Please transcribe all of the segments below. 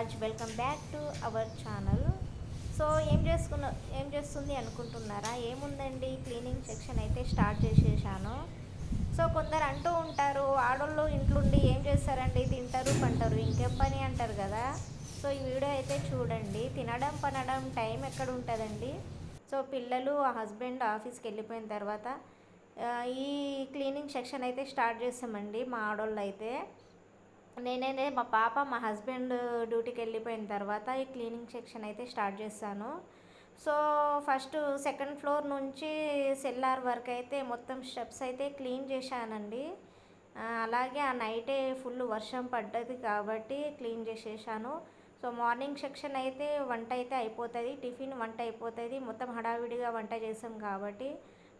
Much welcome back to our channel. So ఏం చేసుకున్న ఏం చేస్తుంది అనుకుంటున్నారా? ఏముందండి? క్లీనింగ్ సెక్షన్ అయితే స్టార్ట్ చేసేసాను. సో కొందరు అంటూ ఉంటారు ఆడోళ్ళు ఇంట్లోండి ఏం చేస్తారండి? తింటారు పంటారు ఇంకేం పని? అంటారు కదా. సో ఈ వీడియో అయితే చూడండి. తినడం పనడం టైం ఎక్కడ ఉంటుందండి సో పిల్లలు హస్బెండ్ ఆఫీస్కి వెళ్ళిపోయిన తర్వాత ఈ క్లీనింగ్ సెక్షన్ అయితే స్టార్ట్ చేస్తామండి మా ఆడోళ్ళు అయితే నేనైతే మా పాప మా హస్బెండ్ డ్యూటీకి వెళ్ళిపోయిన తర్వాత ఈ క్లీనింగ్ సెక్షన్ అయితే స్టార్ట్ చేస్తాను సో ఫస్ట్ సెకండ్ ఫ్లోర్ నుంచి సెల్లార్ వరకు అయితే మొత్తం స్టెప్స్ అయితే క్లీన్ చేశానండి. అలాగే ఆ నైటే ఫుల్ వర్షం పడ్డది కాబట్టి క్లీన్ చేసేసాను. సో మార్నింగ్ సెక్షన్ అయితే వంట అయితే అయిపోతుంది టిఫిన్ వంట అయిపోతుంది మొత్తం హడావిడిగా వంట చేసాం కాబట్టి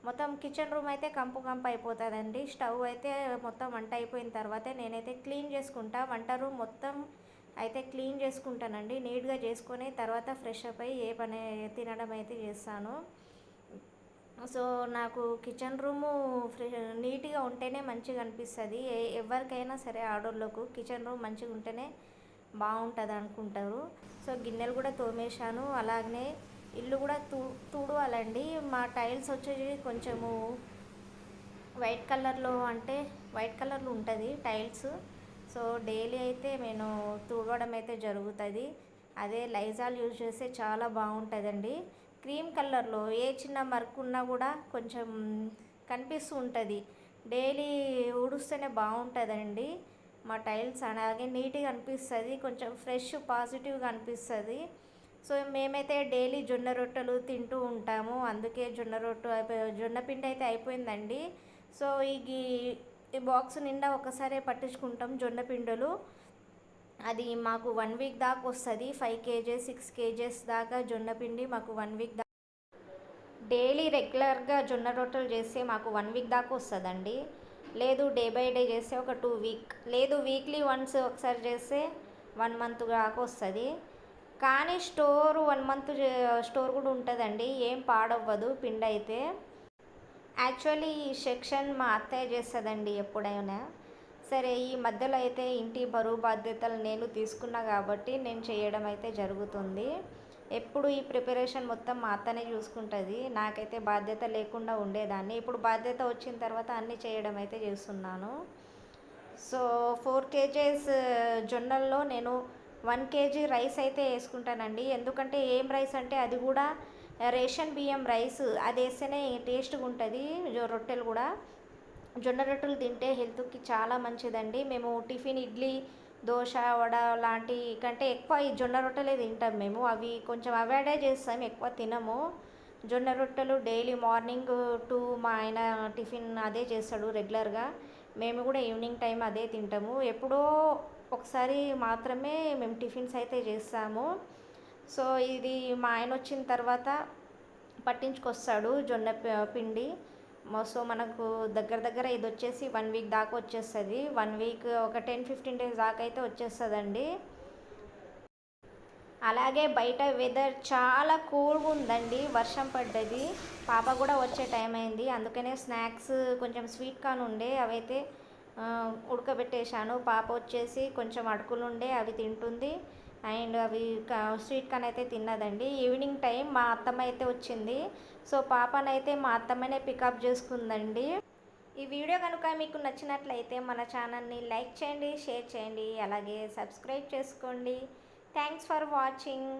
మొత్తం కిచెన్ రూమ్ అయితే కంపు కంపు అయిపోతుందండి. స్టవ్ అయితే మొత్తం వంట అయిపోయిన తర్వాత నేనైతే క్లీన్ చేసుకుంటా. వంట రూమ్ మొత్తం అయితే క్లీన్ చేసుకుంటానండి. నీట్గా చేసుకొని తర్వాత ఫ్రెష్ అప్ అయ్యి ఏ పని తినడం అయితే చేస్తాను. సో నాకు కిచెన్ రూము ఫ్రెష్ నీట్గా ఉంటేనే మంచిగా అనిపిస్తుంది. ఏ- ఎవరికైనా సరే ఆడోళ్ళకు కిచెన్ రూమ్ మంచిగా ఉంటేనే బాగుంటుంది అనుకుంటారు సో గిన్నెలు కూడా తోమేశాను. అలాగనే ఇల్లు కూడా తూ తుడవాలండి. మా టైల్స్ వచ్చేసి కొంచెము వైట్ కలర్లో అంటే వైట్ కలర్లో ఉంటుంది టైల్స్. సో డైలీ అయితే నేను తుడవడం అయితే జరుగుతుంది. అదే లైజాల్ యూజ్ చేస్తే చాలా బాగుంటుందండి. క్రీమ్ కలర్లో ఏ చిన్న మరకు ఉన్నా కూడా కొంచెం కనిపిస్తూ ఉంటుంది. డైలీ ఊడుస్తేనే బాగుంటుందండి. మా టైల్స్ అలాగే నీట్గా అనిపిస్తుంది కొంచెం ఫ్రెష్ పాజిటివ్గా అనిపిస్తుంది. సో మేమైతే డైలీ జొన్న రొట్టెలు తింటూ ఉంటాము. అందుకే జొన్న రొట్టె అయిపోయి జొన్న పిండి అయితే అయిపోయిందండి. సో ఈ ఈ బాక్స్ నిండా ఒకసారి పట్టించుకుంటాం జొన్న పిండులు. అది మాకు వన్ వీక్ దాకా వస్తుంది. ఫైవ్ కేజెస్ సిక్స్ కేజెస్ దాకా జొన్న పిండి మాకు వన్ వీక్ దాకా డైలీ రెగ్యులర్గా జొన్న రొట్టెలు చేస్తే మాకు వన్ వీక్ దాకా వస్తుందండి. లేదు డే బై డే చేస్తే ఒక టూ వీక్ లేదు వీక్లీ వన్స్ ఒకసారి చేస్తే వన్ మంత్ దాకా వస్తుంది. కానీ స్టోర్ వన్ మంత్ స్టోర్ కూడా ఉంటుందండి. ఏం పాడవ్వదు పిండి అయితే యాక్చువల్లీ ఈ సెక్షన్ మా అత్తయ్య చేస్తుందండి ఎప్పుడైనా. సరే ఈ మధ్యలో అయితే ఇంటి బరువు బాధ్యతలు నేను తీసుకున్నా కాబట్టి నేను చేయడం అయితే జరుగుతుంది. ఎప్పుడు ఈ ప్రిపరేషన్ మొత్తం మా అత్తనే చూసుకుంటుంది. నాకైతే బాధ్యత లేకుండా ఉండేదాన్ని. ఇప్పుడు బాధ్యత వచ్చిన తర్వాత అన్నీ చేయడం అయితే చేస్తున్నాను. సో ఫోర్ కేజెస్ జొన్నల్లో నేను వన్ కేజీ రైస్ అయితే వేసుకుంటానండి. ఎందుకంటే ఏం రైస్ అంటే అది కూడా రేషన్ బియ్యం రైస్. అది వేస్తేనే టేస్ట్గా ఉంటుంది. రొట్టెలు కూడా. జొన్న రొట్టెలు తింటే హెల్త్కి చాలా మంచిదండి. మేము టిఫిన్ ఇడ్లీ దోశ వడ లాంటి కంటే ఎక్కువ ఈ జొన్న రొట్టెలే తింటాం మేము. అవి కొంచెం అవాయిడే చేస్తాం ఎక్కువ తినము. జొన్న రొట్టెలు డైలీ మార్నింగ్ టు మా ఆయన టిఫిన్ అదే చేస్తాడు రెగ్యులర్గా. మేము కూడా ఈవినింగ్ టైం అదే తింటాము. ఎప్పుడో ఒకసారి మాత్రమే మేము టిఫిన్స్ అయితే చేస్తాము. సో ఇది మా ఆయన వచ్చిన తర్వాత పట్టించుకొస్తాడు జొన్న పిండి. సో మనకు దగ్గర దగ్గర ఇది వచ్చేసి వన్ వీక్ దాకా వచ్చేస్తుంది. వన్ వీక్ ఒక టెన్ ఫిఫ్టీన్ డేస్ దాకా అయితే వచ్చేస్తుందండి. అలాగే బయట వెదర్ చాలా కూల్గా ఉందండి. వర్షం పడ్డది. పాప కూడా వచ్చే టైం అయింది. అందుకనే స్నాక్స్ కొంచెం స్వీట్ కాన్ ఉండే. అవైతే ఉడకబెట్టేశాను. పాప వచ్చేసి కొంచెం అటుకులు ఉండే అవి తింటుంది. అండ్ అవి స్వీట్ కార్న్ అయితే తిన్నదండి. ఈవినింగ్ టైం మా అత్తమ్మ అయితే వచ్చింది. సో పాపనైతే మా అత్తమ్మనే పికప్ చేసుకుందండి. ఈ వీడియో కనుక మీకు నచ్చినట్లయితే మన ఛానల్ని లైక్ చేయండి షేర్ చేయండి. అలాగే సబ్స్క్రైబ్ చేసుకోండి. Thanks for watching.